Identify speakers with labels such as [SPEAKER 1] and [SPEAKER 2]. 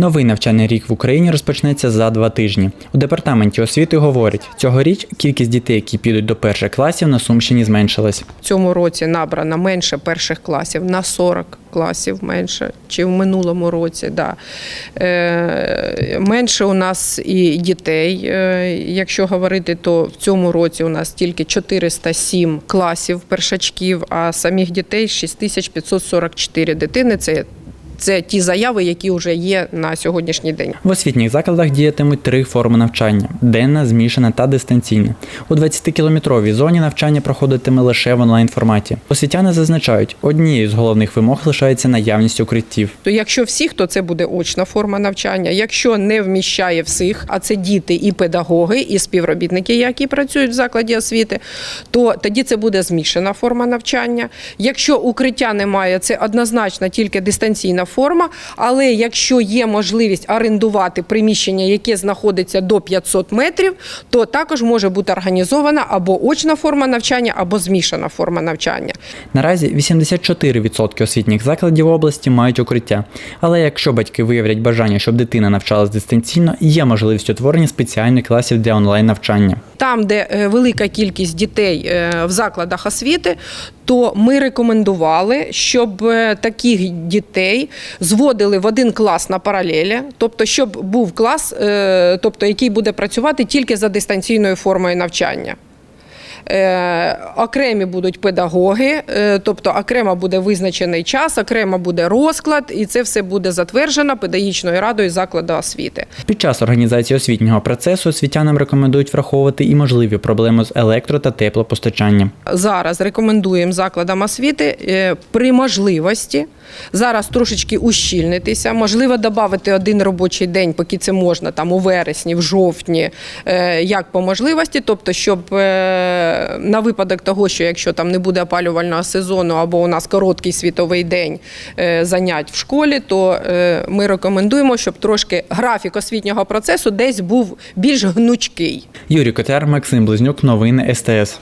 [SPEAKER 1] Новий навчальний рік в Україні розпочнеться за два тижні. У департаменті освіти говорять, цьогоріч кількість дітей, які підуть до перших класів, на Сумщині зменшилась.
[SPEAKER 2] В цьому році набрано менше перших класів на 40 класів менше, чи в минулому році. Да. Е, менше у нас і дітей. Е, якщо говорити, то в цьому році у нас тільки 407 класів першачків, а самих дітей 6544 дитини. Це це ті заяви, які вже є на сьогоднішній день.
[SPEAKER 1] В освітніх закладах діятимуть три форми навчання: денна, змішана та дистанційна. У 20-кілометровій зоні навчання проходитиме лише в онлайн форматі. Освітяни зазначають, однією з головних вимог лишається наявність укриттів.
[SPEAKER 2] То якщо всіх, то це буде очна форма навчання. Якщо не вміщає всіх, а це діти і педагоги, і співробітники, які працюють в закладі освіти, то тоді це буде змішана форма навчання. Якщо укриття немає, це однозначно тільки дистанційна форма. Але якщо є можливість орендувати приміщення, яке знаходиться до 500 метрів, то також може бути організована або очна форма навчання, або змішана форма навчання.
[SPEAKER 1] Наразі 84% освітніх закладів області мають укриття. Але якщо батьки виявлять бажання, щоб дитина навчалась дистанційно, є можливість утворення спеціальних класів для онлайн навчання.
[SPEAKER 2] Там, де е, велика кількість дітей е, в закладах освіти, то ми рекомендували, щоб е, таких дітей зводили в один клас на паралелі, тобто, щоб був клас, тобто, який буде працювати тільки за дистанційною формою навчання. Е, окремі будуть педагоги, е, тобто окремо буде визначений час, окремо буде розклад, і це все буде затверджено педагогічною радою закладу освіти.
[SPEAKER 1] Під час організації освітнього процесу освітянам рекомендують враховувати і можливі проблеми з електро та теплопостачанням.
[SPEAKER 2] зараз рекомендуємо закладам освіти е, при можливості зараз трошечки ущільнитися, можливо, додати один робочий день, поки це можна, там у вересні, в жовтні, як по можливості, тобто, щоб на випадок того, що якщо там не буде опалювального сезону або у нас короткий світовий день е, занять в школі, то е, ми рекомендуємо, щоб трошки графік освітнього процесу десь був більш гнучкий.
[SPEAKER 1] Юрій Котяр, Максим Близнюк, новини СТС.